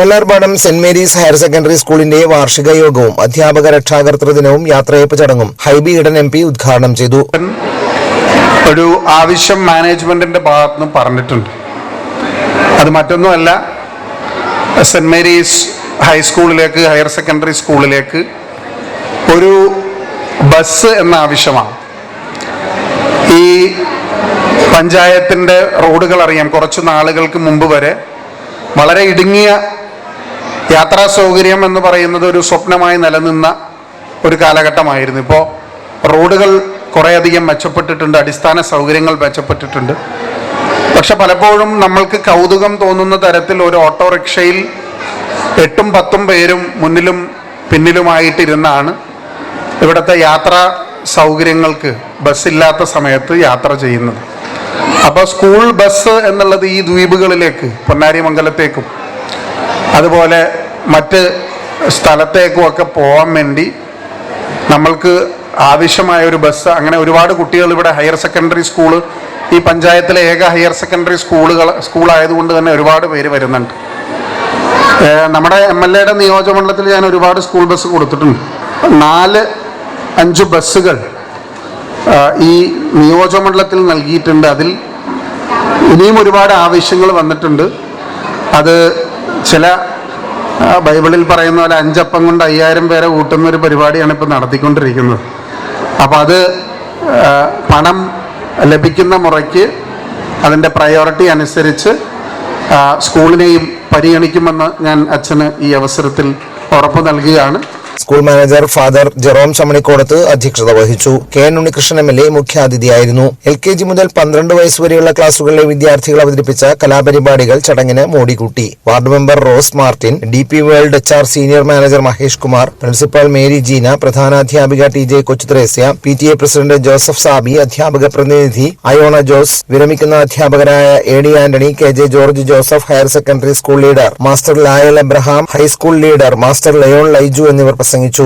Vallarpadam saint Mary's higher secondary സ്കൂളിന്റെ വാർഷിക യോഗവും അധ്യാപക രക്ഷാകർത്തൃ ദിനവും യാത്രയപ്പ് ചടങ്ങും ഹൈബി ഇടൻ എം പി ഉദ്ഘാടനം ചെയ്തു. ഒരു ആവശ്യം മാനേജ്മെന്റിന്റെ ഭാഗത്ത് നിന്ന് പറഞ്ഞിട്ടുണ്ട്. അത് മറ്റൊന്നുമല്ല സെന്റ് മേരീസ് ഹൈസ്കൂളിലേക്ക് ഹയർ സെക്കൻഡറി സ്കൂളിലേക്ക് ഒരു ബസ് എന്ന ആവശ്യമാണ്. ഈ പഞ്ചായത്തിന്റെ റോഡുകൾ അറിയാം കുറച്ച് നാളുകൾക്ക് മുമ്പ് വരെ വളരെ ഇടുങ്ങിയ യാത്രാ സൗകര്യം എന്ന് പറയുന്നത് ഒരു സ്വപ്നമായി നിലനിന്ന ഒരു കാലഘട്ടമായിരുന്നു. ഇപ്പോൾ റോഡുകൾ കുറേയധികം മെച്ചപ്പെട്ടിട്ടുണ്ട് അടിസ്ഥാന സൗകര്യങ്ങൾ മെച്ചപ്പെട്ടിട്ടുണ്ട്. പക്ഷെ പലപ്പോഴും നമ്മൾക്ക് കൗതുകം തോന്നുന്ന തരത്തിൽ ഒരു ഓട്ടോറിക്ഷയിൽ എട്ടും പത്തും പേരും മുന്നിലും പിന്നിലുമായിട്ടിരുന്നാണ് ഇവിടുത്തെ യാത്രാ സൗകര്യങ്ങൾക്ക് ബസ്സില്ലാത്ത സമയത്ത് യാത്ര ചെയ്യുന്നത്. അപ്പോൾ സ്കൂൾ ബസ് എന്നുള്ളത് ഈ ദ്വീപുകളിലേക്ക് പൊന്നാരിമംഗലത്തേക്കും അതുപോലെ മറ്റ് സ്ഥലത്തേക്കും ഒക്കെ പോകാൻ വേണ്ടി നമ്മൾക്ക് ആവശ്യമായ ഒരു ബസ് അങ്ങനെ ഒരുപാട് കുട്ടികൾ ഇവിടെ ഹയർ സെക്കൻഡറി സ്കൂൾ ഈ പഞ്ചായത്തിലെ ഏക ഹയർ സെക്കൻഡറി സ്കൂളുകൾ സ്കൂളായതുകൊണ്ട് തന്നെ ഒരുപാട് പേര് വരുന്നുണ്ട്. നമ്മുടെ എം എൽ എയുടെ നിയോജകമണ്ഡലത്തിൽ ഞാൻ ഒരുപാട് സ്കൂൾ ബസ് കൊടുത്തിട്ടുണ്ട്. നാല് അഞ്ച് ബസ്സുകൾ ഈ നിയോജകമണ്ഡലത്തിൽ നൽകിയിട്ടുണ്ട്. അതിൽ ഇനിയും ഒരുപാട് ആവശ്യങ്ങൾ വന്നിട്ടുണ്ട്. അത് ചില ബൈബിളിൽ പറയുന്ന പോലെ അഞ്ചപ്പം കൊണ്ട് അയ്യായിരം പേരെ കൂട്ടുന്ന ഒരു പരിപാടിയാണ് ഇപ്പോൾ നടത്തിക്കൊണ്ടിരിക്കുന്നത്. അപ്പം അത് പണം ലഭിക്കുന്ന മുറയ്ക്ക് അതിന്റെ പ്രയോറിറ്റി അനുസരിച്ച് സ്കൂളിനെയും പരിഗണിക്കുമെന്ന് ഞാൻ അച്ഛന് ഈ അവസരത്തിൽ ഉറപ്പ് നൽകുകയാണ്. School manager father Jerome Chamanikodath അധ്യക്ഷത വഹിച്ചു. K N Unnikrishnan M L A മുഖ്യാതിഥിയായിരുന്നു. L K G മുതൽ പന്ത്രണ്ട് വയസ്സ് വരെയുള്ള ക്ലാസുകളിലെ വിദ്യാർത്ഥികൾ അവതരിപ്പിച്ച കലാപരിപാടികൾ ചടങ്ങിന് മോടികൂട്ടി. Ward member Rose Martin D P World H R senior manager Mahesh Kumar principal Mary Jeena പ്രധാനാധ്യാപിക T J Kochuthresia P T A president Joseph Saby അധ്യാപക പ്രതിനിധി അയോണ ജോസ് വിരമിക്കുന്ന അധ്യാപകരായ A D Antony K J George Joseph higher secondary school leader master ലായൽ Abraham high school leader master Lyon Laiju എന്നിവർ പ്രസംഗിച്ചു.